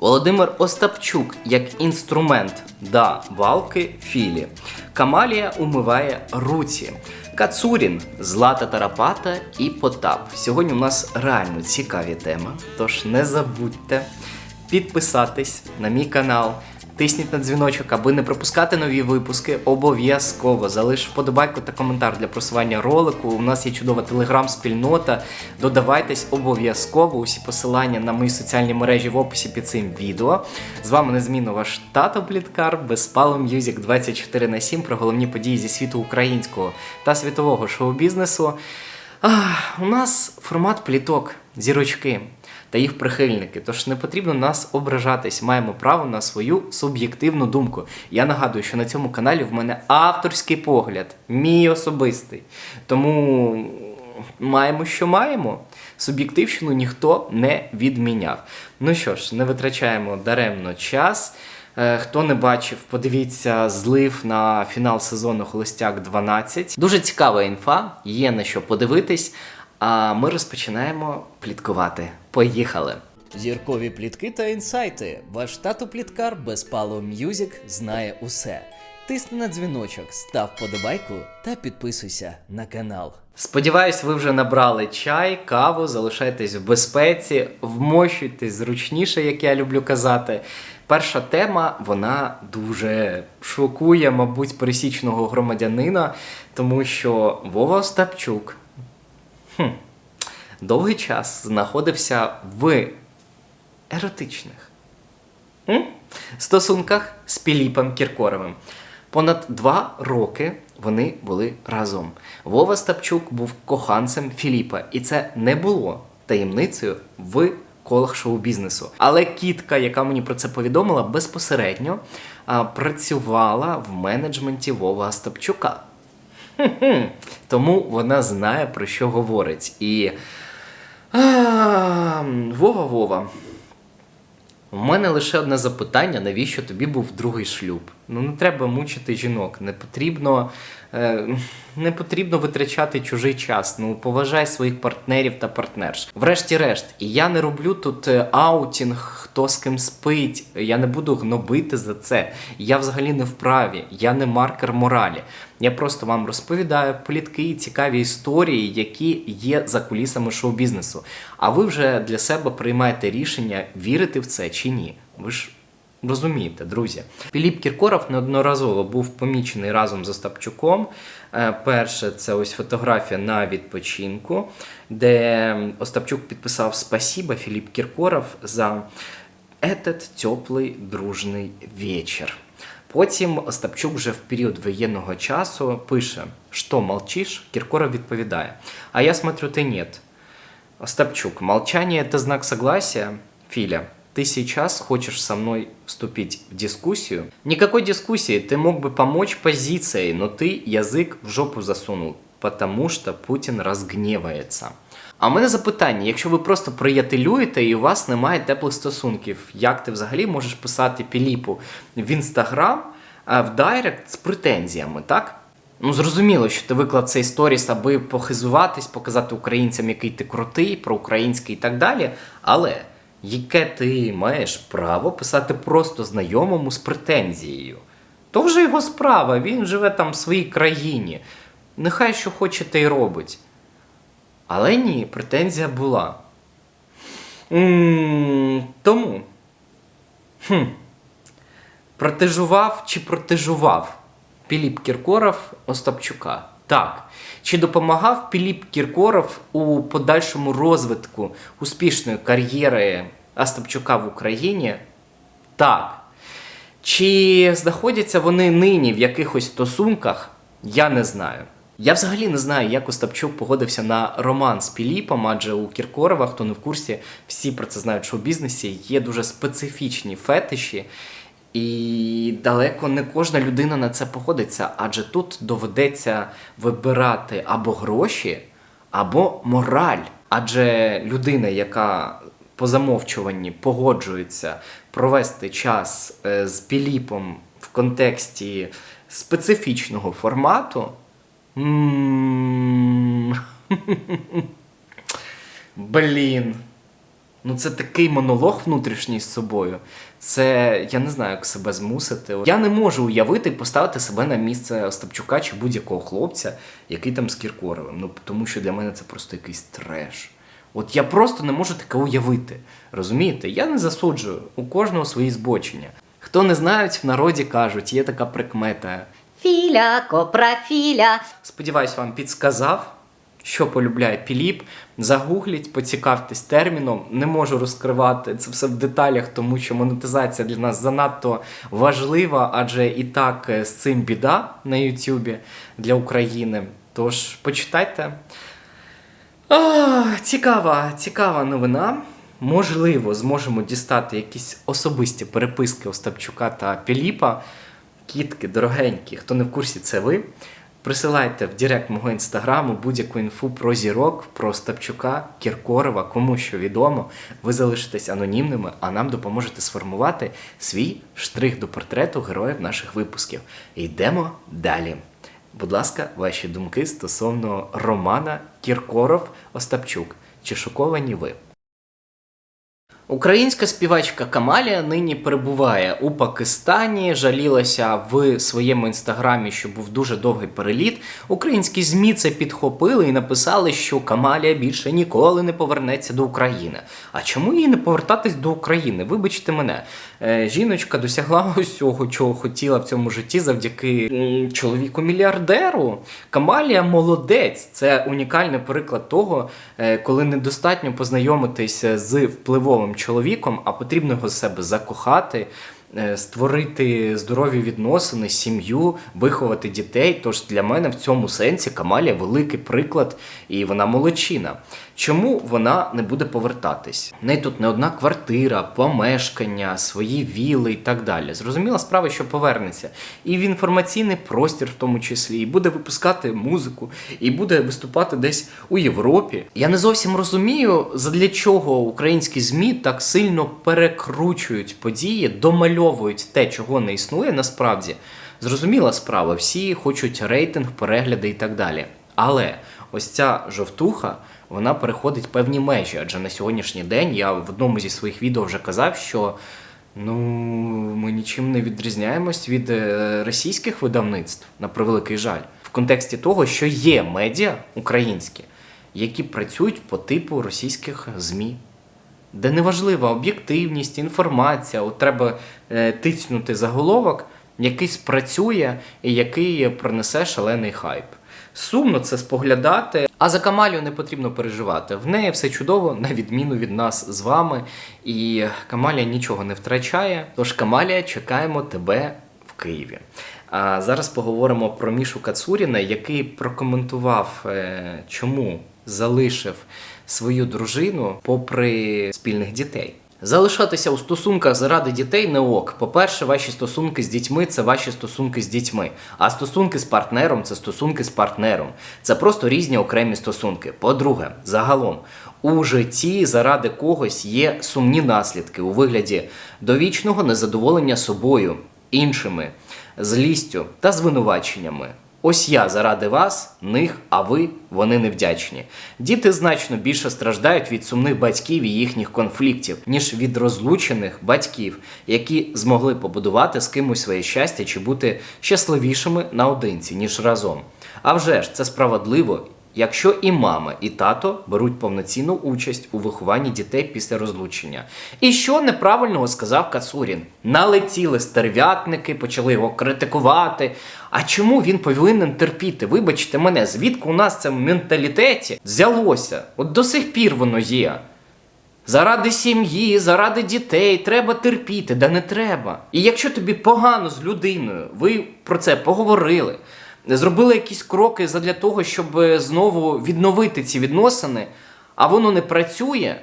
Володимир Остапчук як інструмент да валки Філі. Камалія умиває руці. Кацурін, Злата Тарапата і Потап. Сьогодні у нас реально цікаві теми, тож не забудьте підписатись на мій канал. Тисніть на дзвіночок, аби не пропускати нові випуски. Обов'язково залиш вподобайку та коментар для просування ролику. У нас є чудова телеграм-спільнота. Додавайтесь обов'язково. Усі посилання на мої соціальні мережі в описі під цим відео. З вами незмінно ваш тато Пліткар, Безпало М'юзік 24 на 7 про головні події зі світу українського та світового шоу-бізнесу. У нас формат пліток, зірочки та їх прихильники. Тож не потрібно нас ображатись. Маємо право на свою суб'єктивну думку. Я нагадую, що на цьому каналі в мене авторський погляд, мій особистий. Тому маємо, що маємо. Суб'єктивщину ніхто не відміняв. Ну що ж, не витрачаємо даремно час. Е, Хто не бачив, подивіться злив на фінал сезону Холостяк 12. Дуже цікава інфа, є на що подивитись. А ми розпочинаємо пліткувати. Поїхали! Зіркові плітки та інсайти. Ваш тато пліткар Безпало М'юзік знає усе. Тисни на дзвіночок, став подобайку та підписуйся на канал. Сподіваюсь, ви вже набрали чай, каву, залишайтесь в безпеці, вмощуйтесь зручніше, як я люблю казати. Перша тема вона дуже шокує, мабуть, пересічного громадянина, тому що Вова Остапчук хм, довгий час знаходився в еротичних м? стосунках з Піліпом Кіркоровим. Понад два роки вони були разом. Вова Стапчук був коханцем Філіпа, і це не було таємницею в колах шоу-бізнесу. Але кітка, яка мені про це повідомила, безпосередньо а, працювала в менеджменті Вова Стапчука. Тому вона знає про що говорить. І Вова Вова. У мене лише одне запитання: навіщо тобі був другий шлюб? Ну не треба мучити жінок, не потрібно, не потрібно витрачати чужий час. Ну поважай своїх партнерів та партнерш. Врешті-решт, і я не роблю тут е, аутінг, хто з ким спить. Я не буду гнобити за це. Я взагалі не вправі, я не маркер моралі. Я просто вам розповідаю плітки і цікаві історії, які є за кулісами шоу-бізнесу. А ви вже для себе приймаєте рішення, вірити в це чи ні. Ви ж розумієте, друзі. Піліп Кіркоров неодноразово був помічений разом з Остапчуком. Е, Перше, це ось фотографія на відпочинку, де Остапчук підписав Спасіба Філіп Кіркоров за этот теплий дружний вечір. Потім Остапчук вже в період воєнного часу пише, що молчиш? Кіркоров відповідає. А я смотрю, ти нет. Остапчук, молчание это знак согласия? Филя, ты сейчас хочешь со мной вступить в дискуссию? Никакой дискуссии, ты мог бы помочь позицией, но ты язык в жопу засунул, потому что Путін розгнівається. А в мене запитання: якщо ви просто приятелюєте і у вас немає теплих стосунків, як ти взагалі можеш писати Піліпу в інстаграм а в Дайрект з претензіями, так? Ну, зрозуміло, що ти виклав цей сторіс, аби похизуватись, показати українцям, який ти крутий, проукраїнський і так далі. Але яке ти маєш право писати просто знайомому з претензією? То вже його справа, він живе там в своїй країні. Нехай що хоче, те й робить. Але ні, претензія була. м тому. Хм. Протежував чи протежував Піліп Кіркоров Остапчука? Так. Чи допомагав Піліп Кіркоров у подальшому розвитку успішної кар'єри Остапчука в Україні? Так. Чи знаходяться вони нині в якихось стосунках? Я не знаю. Я взагалі не знаю, як Остапчук погодився на роман з Піліпом, адже у Кіркорова, хто не в курсі, всі про це знають, що в бізнесі є дуже специфічні фетиші, і далеко не кожна людина на це погодиться, адже тут доведеться вибирати або гроші, або мораль. Адже людина, яка по замовчуванні погоджується провести час е, з Піліпом в контексті специфічного формату. Блін. Ну, це такий монолог внутрішній з собою. Це я не знаю, як себе змусити. Я не можу уявити і поставити себе на місце Остапчука чи будь-якого хлопця, який там з Кіркоровим. Ну тому що для мене це просто якийсь треш. От я просто не можу таке уявити. Розумієте? Я не засуджую у кожного свої збочення. Хто не знають, в народі кажуть, є така прикмета. Філя, копрофіля. Сподіваюсь, вам підсказав, що полюбляє Піліп. Загугліть, поцікавтесь терміном. Не можу розкривати це все в деталях, тому що монетизація для нас занадто важлива, адже і так е, з цим біда на Ютубі для України. Тож почитайте. А, цікава, цікава новина. Можливо, зможемо дістати якісь особисті переписки Остапчука та Піліпа. Кітки, дорогенькі, хто не в курсі, це ви. Присилайте в Директ мого інстаграму будь-яку інфу про зірок, про Остапчука, Кіркорова, кому що відомо. Ви залишитесь анонімними, а нам допоможете сформувати свій штрих до портрету героїв наших випусків. Йдемо далі. Будь ласка, ваші думки стосовно романа Кіркоров Остапчук. Чи шоковані ви? Українська співачка Камалія нині перебуває у Пакистані, жалілася в своєму інстаграмі, що був дуже довгий переліт. Українські ЗМІ це підхопили і написали, що Камалія більше ніколи не повернеться до України. А чому їй не повертатись до України? Вибачте мене, Е, жіночка досягла усього, чого хотіла в цьому житті завдяки чоловіку-мільярдеру. Камалія молодець. Це унікальний приклад того, е, коли недостатньо познайомитися з впливовим чоловіком, а потрібно його з себе закохати. е, Створити здорові відносини, сім'ю, виховати дітей. Тож для мене в цьому сенсі Камалія великий приклад, і вона молодчина. Чому вона не буде повертатись? В неї тут не одна квартира, помешкання, свої віли і так далі. Зрозуміла справа, що повернеться. І в інформаційний простір, в тому числі, і буде випускати музику, і буде виступати десь у Європі. Я не зовсім розумію, задля чого українські ЗМІ так сильно перекручують події, домальовують те, чого не існує насправді. Зрозуміла справа, всі хочуть рейтинг, перегляди і так далі. Але ось ця жовтуха вона переходить певні межі. Адже на сьогоднішній день я в одному зі своїх відео вже казав, що ну ми нічим не відрізняємось від е, російських видавництв, на превеликий жаль, в контексті того, що є медіа українські, які працюють по типу російських ЗМІ. Де неважлива об'єктивність, інформація, от треба е, тицнути заголовок, який спрацює і який принесе шалений хайп. Сумно це споглядати. А за Камалію не потрібно переживати. В неї все чудово, на відміну від нас з вами. І Камалія нічого не втрачає. Тож, Камалія, чекаємо тебе в Києві. А зараз поговоримо про Мішу Кацуріна, який прокоментував, е, чому залишив свою дружину попри спільних дітей. Залишатися у стосунках заради дітей не ок. По-перше, ваші стосунки з дітьми це ваші стосунки з дітьми. А стосунки з партнером це стосунки з партнером. Це просто різні окремі стосунки. По-друге, загалом у житті заради когось є сумні наслідки у вигляді довічного незадоволення собою, іншими, злістю та звинуваченнями. Ось я заради вас, них, а ви вони невдячні. Діти значно більше страждають від сумних батьків і їхніх конфліктів, ніж від розлучених батьків, які змогли побудувати з кимось своє щастя чи бути щасливішими наодинці, ніж разом. А вже ж це справедливо. Якщо і мама, і тато беруть повноцінну участь у вихованні дітей після розлучення. І що неправильного сказав Кацурін? Налетіли стерв'ятники, почали його критикувати. А чому він повинен терпіти? Вибачте мене, звідки у нас це в менталітеті взялося? От до сих пір воно є. Заради сім'ї, заради дітей треба терпіти, да не треба. І якщо тобі погано з людиною, ви про це поговорили, зробили якісь кроки для того, щоб е, знову відновити ці відносини, а воно не працює,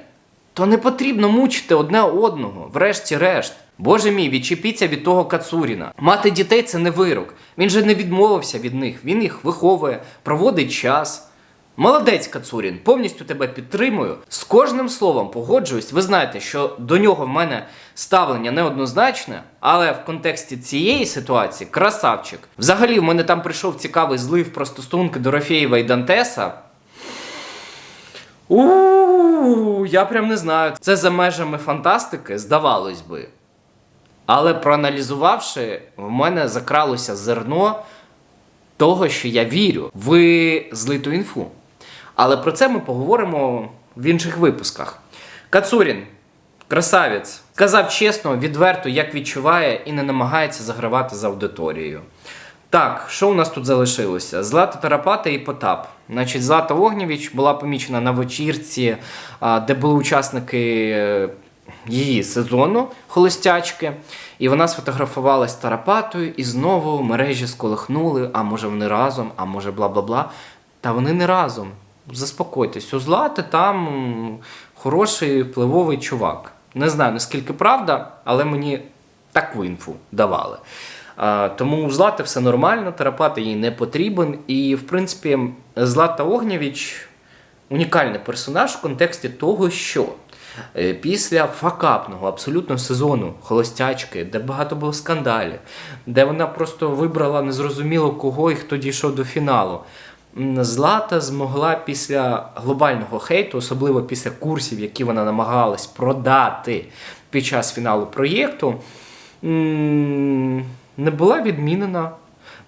то не потрібно мучити одне одного, врешті-решт. Боже мій, відчепіться від того Кацуріна. Мати дітей це не вирок. Він же не відмовився від них, він їх виховує, проводить час. Молодець, Кацурін, повністю тебе підтримую. З кожним словом погоджуюсь. Ви знаєте, що до нього в мене ставлення неоднозначне, але в контексті цієї ситуації красавчик. Взагалі, в мене там прийшов цікавий злив про стосунки Дорофєєва і Дантеса. у я прям не знаю. Це за межами фантастики, здавалось би. Але проаналізувавши, в мене закралося зерно того, що я вірю в злиту інфу. Але про це ми поговоримо в інших випусках. Кацурін, красавець, сказав чесно, відверто, як відчуває, і не намагається загравати з аудиторією. Так, що у нас тут залишилося? Злата Тарапата і Потап. Значить, Злата Огнєвіч була помічена на вечірці, де були учасники е, її сезону холостячки. І вона сфотографувалась Тарапатою, і знову мережі сколихнули, а може вони разом, а може бла бла бла. Та вони не разом. Заспокойтесь, у Злати там хороший впливовий чувак. Не знаю наскільки правда, але мені таку інфу давали. Тому у Злати все нормально, Тарапати їй не потрібен. І, в принципі, Злата Огнєвіч унікальний персонаж в контексті того, що е, після факапного абсолютно сезону холостячки, де багато було скандалів, де вона просто вибрала незрозуміло кого і хто дійшов до фіналу. Злата змогла після глобального хейту, особливо після курсів, які вона намагалась продати під час фіналу проєкту, не була відмінена,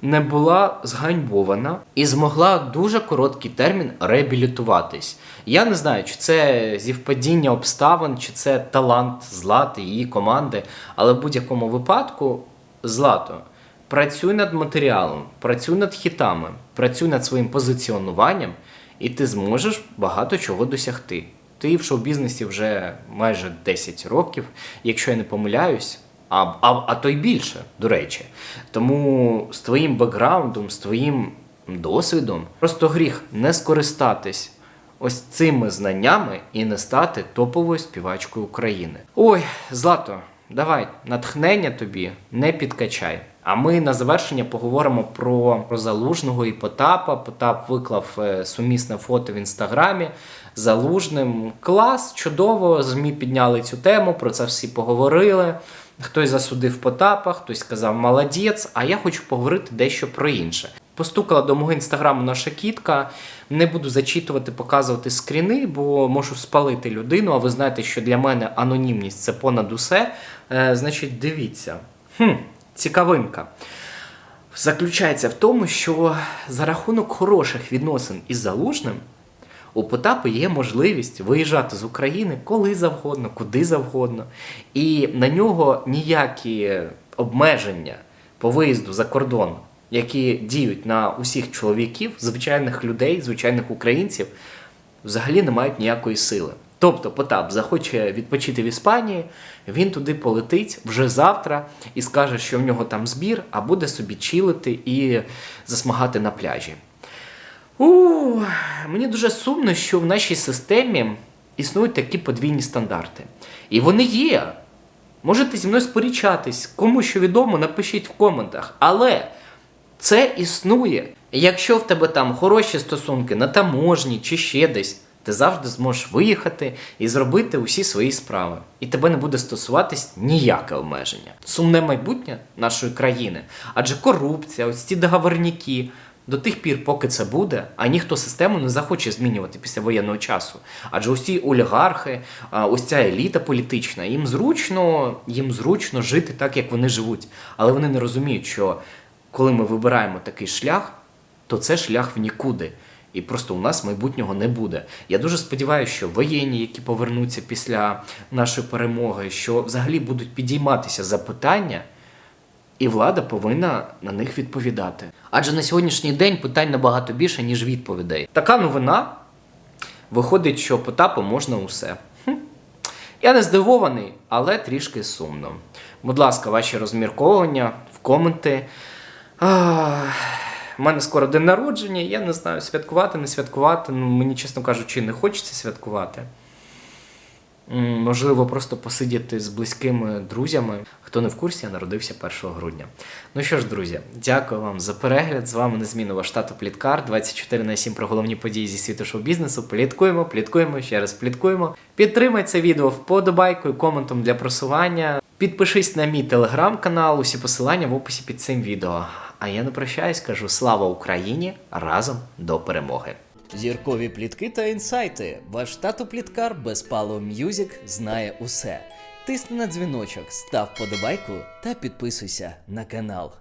не була зганьбована і змогла дуже короткий термін реабілітуватись. Я не знаю, чи це зівпадіння обставин, чи це талант Злати, її команди, але в будь-якому випадку Злато. Працюй над матеріалом, працюй над хітами, працюй над своїм позиціонуванням, і ти зможеш багато чого досягти. Ти в шоу-бізнесі вже майже 10 років, якщо я не помиляюсь, а, а, а то й більше, до речі. Тому з твоїм бекграундом, з твоїм досвідом, просто гріх не скористатись ось цими знаннями і не стати топовою співачкою України. Ой, Злато, давай, натхнення тобі не підкачай. А ми на завершення поговоримо про, про залужного і Потапа. Потап виклав е, сумісне фото в інстаграмі залужним. Клас, чудово. ЗМІ підняли цю тему, про це всі поговорили. Хтось засудив Потапа, хтось сказав молодець, а я хочу поговорити дещо про інше. Постукала до мого інстаграму наша кітка. Не буду зачитувати, показувати скріни, бо можу спалити людину. А ви знаєте, що для мене анонімність це понад усе. Е, значить, дивіться. Хм, цікавинка. Заключається в тому, що за рахунок хороших відносин із залужним у Потапа є можливість виїжджати з України коли завгодно, куди завгодно. І на нього ніякі обмеження по виїзду за кордон, які діють на усіх чоловіків, звичайних людей, звичайних українців, взагалі не мають ніякої сили. Тобто Потап захоче відпочити в Іспанії, він туди полетить вже завтра і скаже, що в нього там збір, а буде собі чилити і засмагати на пляжі. У, мені дуже сумно, що в нашій системі існують такі подвійні стандарти. І вони є. Можете зі мною сперечатись, кому що відомо, напишіть в коментах. Але це існує. Якщо в тебе там хороші стосунки на таможні чи ще десь, ти завжди зможеш виїхати і зробити усі свої справи. І тебе не буде стосуватись ніяке обмеження. Сумне майбутнє нашої країни. Адже корупція, ось ці договорняки, до тих пір, поки це буде, а ніхто систему не захоче змінювати після воєнного часу. Адже усі олігархи, ось ця еліта політична, їм зручно, їм зручно жити так, як вони живуть. Але вони не розуміють, що коли ми вибираємо такий шлях, то це шлях в нікуди. І просто у нас майбутнього не буде. Я дуже сподіваюся, що воєнні, які повернуться після нашої перемоги, що взагалі будуть підійматися запитання, і влада повинна на них відповідати. Адже на сьогоднішній день питань набагато більше, ніж відповідей. Така новина виходить, що Потапу можна усе. Я не здивований, але трішки сумно. Будь ласка, ваші розмірковування в коменти. Ах, У мене скоро день народження, я не знаю, святкувати, не святкувати. Ну, мені, чесно кажучи, не хочеться святкувати. Можливо, просто посидіти з близькими друзями. Хто не в курсі, я народився 1 грудня. Ну що ж, друзі, дякую вам за перегляд. З вами незмінно ваш тато Пліткар. 24 на 7 про головні події зі світу шоу-бізнесу. Пліткуємо, пліткуємо, ще раз пліткуємо. Підтримай це відео вподобайкою, коментом для просування. Підпишись на мій телеграм-канал, усі посилання в описі під цим відео. А я не прощаюсь, кажу слава Україні! Разом до перемоги! Зіркові плітки та інсайти. Ваш тату пліткар Безпало М'юзік знає усе. Тисни на дзвіночок, став подобайку та підписуйся на канал.